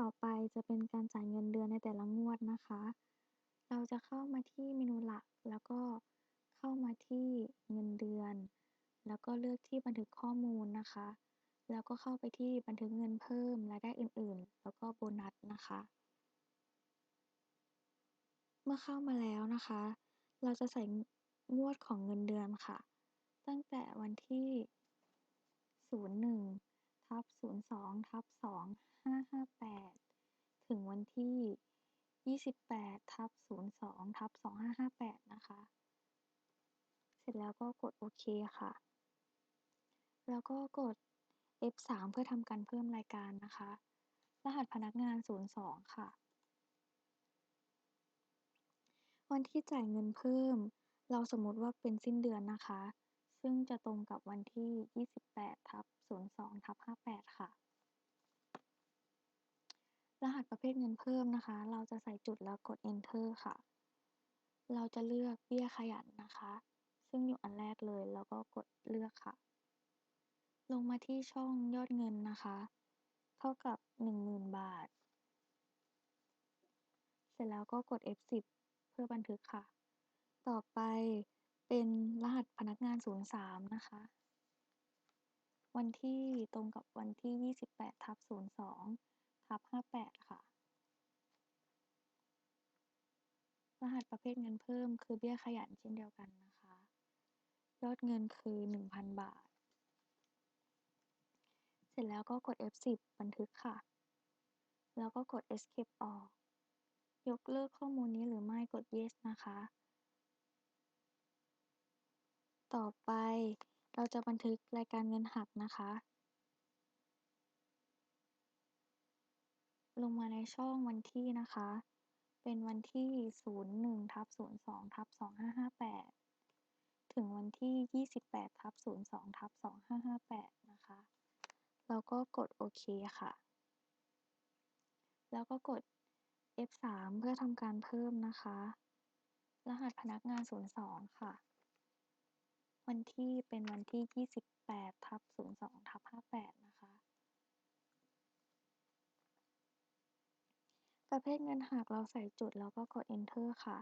ต่อไปจะเป็นการจ่ายเงินเดือนในแต่ละงวดนะคะ เราจะเข้ามาที่เมนูหลัก แล้วก็เข้ามาที่เงินเดือน แล้วก็เลือกที่บันทึกข้อมูลนะคะ แล้วก็เข้าไปที่บันทึกเงินเพิ่มรายได้อื่นๆ แล้วก็โบนัสนะคะ เมื่อเข้ามาแล้วนะคะ เราจะใส่งวดของเงินเดือนค่ะ ตั้งแต่วันที่ 01 ทับ02ทับ2558ถึงวันที่28ทับ02ทับ2558นะคะ เสร็จแล้วก็กดโอเคค่ะ แล้วก็กด F3 เพื่อทำการเพิ่มรายการนะคะ รหัสพนักงาน 02 ค่ะ วันที่จ่ายเงินเพิ่ม เราสมมติว่าเป็นสิ้นเดือนนะคะ ซึ่งจะตรงกับวันที่ 28ทับ02ทับ58 ค่ะ รหัสประเภทเงินเพิ่มนะคะ เราจะใส่จุดแล้วกด enter ค่ะ เราจะเลือกเบี้ยขยันนะคะ ซึ่งอยู่อันแรกเลย แล้วก็กดเลือกค่ะ ลงมาที่ช่องยอดเงินนะคะ เท่ากับ 10,000 บาท เสร็จแล้วก็กด F10 เพื่อบันทึกค่ะ ต่อไปเป็นรหัส พนักงาน03นะคะ วันที่ตรงกับวันที่28ทับ02ทับ58ค่ะ รหัสประเภทเงินเพิ่มคือเบี้ยขยันเช่นเดียวกันนะคะ ยอดเงินคือ1,000บาท เสร็จแล้วก็กด F10 บันทึกค่ะ แล้วก็กด Escape ออก ยกเลิกข้อมูลนี้หรือไม่กด Yes นะคะ ต่อไปเราจะบันทึกรายการเงินหักนะคะ ลงมาในช่องวันที่นะคะ เป็นวันที่ 01ทับ02ทับ2558 ถึงวันที่ 28ทับ02ทับ2558 นะคะแล้วก็กดโอเคค่ะ แล้วก็กด F3 เพื่อทำการเพิ่มนะคะ รหัสพนักงาน02ค่ะ วันที่เป็นวันที่28ทับ02ทับ58นะคะ ประเภทเงินหักเราใส่จุดแล้วก็กด enter ค่ะ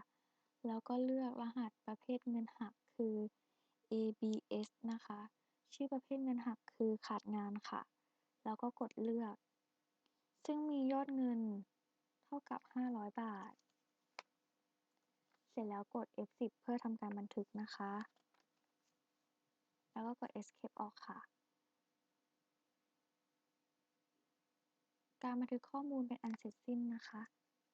แล้วก็เลือกรหัสประเภทเงินหักคือ ABS นะคะ ชื่อประเภทเงินหักคือขาดงานค่ะ แล้วก็กดเลือก ซึ่งมียอดเงินเท่ากับ 500 บาท เสร็จแล้วกด F10 เพื่อทำการบันทึกนะคะ แล้วก็กด Escape ออกค่ะ การบันทึกข้อมูลเป็นอันเสร็จสิ้นนะคะ